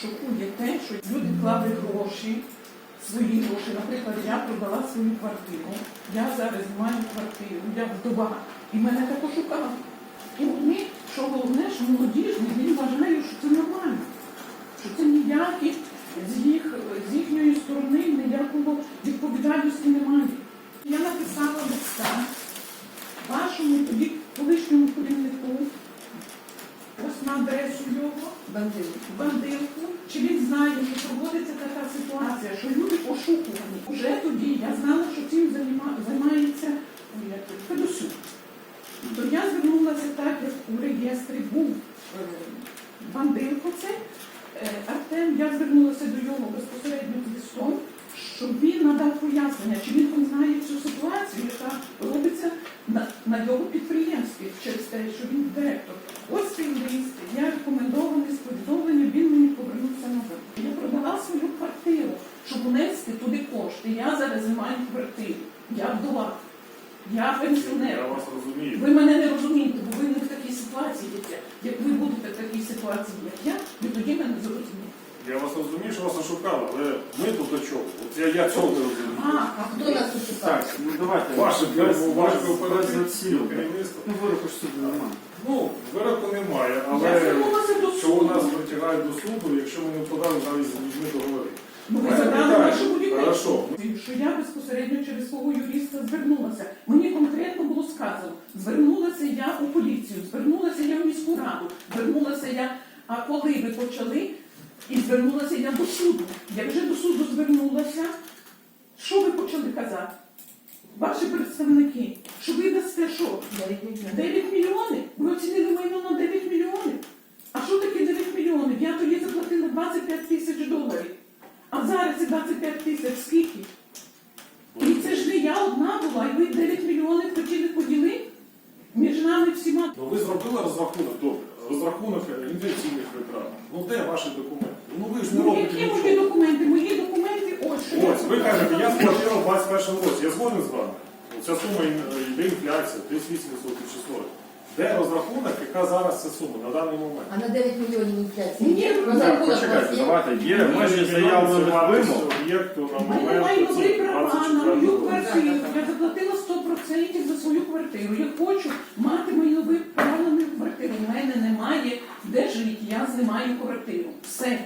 шокує те, що люди клали гроші, свої гроші. Наприклад, я продала свою квартиру, я зараз маю квартиру, я вдова, і мене також шукали. І вони, що головне, що молодіжний, він вважає, що це нормально, що це ніяких з, їх, з їхньої сторони ніякого відповідальності немає. Я написала листа вашому тоді колишньому керівнику, ось на адресу Бандити. бандилку, чи він знає, що проводиться така ситуація, що люди ошукувані. Уже тоді я знала, що цим займається Федосюк. То я звернулася так, як у реєстрі був е, бандилко це, е, Артем, я звернулася до нього безпосередньо з листом, щоб він надав пояснення, чи він знає цю ситуацію, яка робиться на, на його підприємстві через те, що він директор. Ось цей лист, я рекомендований з повідомленням, він мені повернувся назад. Я продала свою щоб унести туди кошти. Я зараз займаю квартиру. Я вдова. Я пенсіонер. Я вас розумію. Ви мене не розумієте, бо ви не в такій ситуації, як я. Як ви будете в такій ситуації, як я, ви тоді мене зрозумієте. Я вас розумію, що вас ошукали, але ми тут до чого? От я, я цього не розумію. А, А хто нас ушукав? Так, ну давайте. Ваше зацілки. керівництво. Ну, вироку ж суду немає. Ну, вироку немає, я але звернулася до чого нас притягають до суду, якщо ми не подали навіть з людьми договори? Ну, ви забрали питання. нашу будівництво. Хорошо. Що я безпосередньо через свого юриста звернулася. Мені конкретно було сказано, звернулася я у поліцію, звернулася я в міську раду, звернулася я, а коли ви почали, і звернулася я до суду. Я вже до суду звернулася. Що ви почали казати? Ваші представники, що ви дасте що? 9 мільйонів? Ви оцінили майно на 9 мільйонів? А що таке 9 мільйонів? Я тоді заплатила 25 тисяч доларів. А зараз ці 25 тисяч скільки? І це ж не я одна була, і ви 9 мільйонів хотіли поділити між нами всіма. Ну ви зробили розрахунок, добре, розрахунок інвестиційних витрат. Ну де ваші документи? Ну ви ж не Ну, робите які мої документи? Мої документи ось що Ось, ви кажете, я сплатила в 21 році, я згоден з вами. Ця сума йде інфляція, 38% число. Де розрахунок, яка зараз ця сума на даний момент? А на 9 мільйонів інфляції? Ні, Так, Розрахунок у вас почекайте, є? давайте. Є межі заявлених вимог. об'єкту на Мене момент майнові права на 24 мою квартиру. Я заплатила 100% за свою квартиру. Я хочу мати майнові права на квартиру. У мене немає де жити. Я знімаю квартиру. Все.